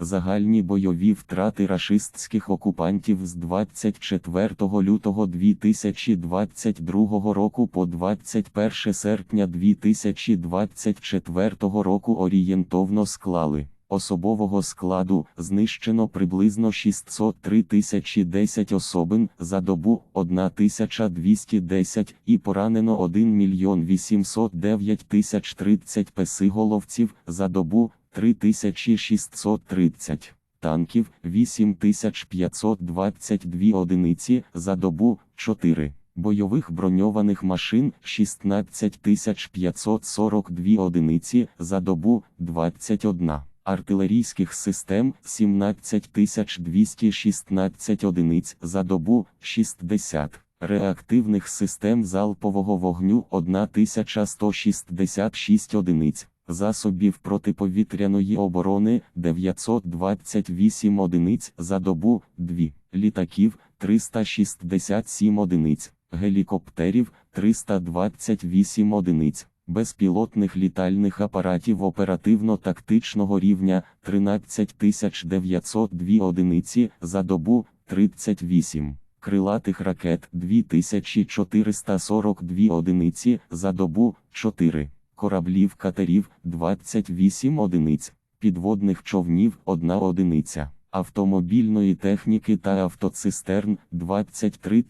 Загальні бойові втрати рашистських окупантів з 24 лютого 2022 року по 21 серпня 2024 року орієнтовно склали. Особового складу знищено приблизно 603 тисячі 10 особин за добу 1210 і поранено 1 мільйон 809 тисяч 30 песиголовців за добу 3630 танків 8522 одиниці за добу 4 бойових броньованих машин 16542 одиниці за добу 21 артилерійських систем 17216 одиниць за добу 60 реактивних систем залпового вогню 1166 одиниць засобів протиповітряної оборони 928 одиниць за добу 2 літаків 367 одиниць гелікоптерів 328 одиниць безпілотних літальних апаратів оперативно-тактичного рівня 13902 одиниці за добу 38, крилатих ракет 2442 одиниці за добу 4, кораблів катерів 28 одиниць, підводних човнів 1 одиниця. Автомобільної техніки та автоцистерн 23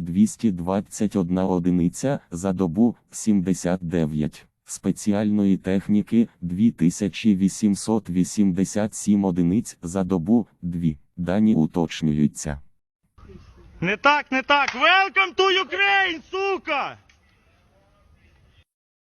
221 одиниця за добу 79, спеціальної техніки 2887 одиниць за добу 2. Дані уточнюються. Не так, не так. Welcome to Ukraine, сука!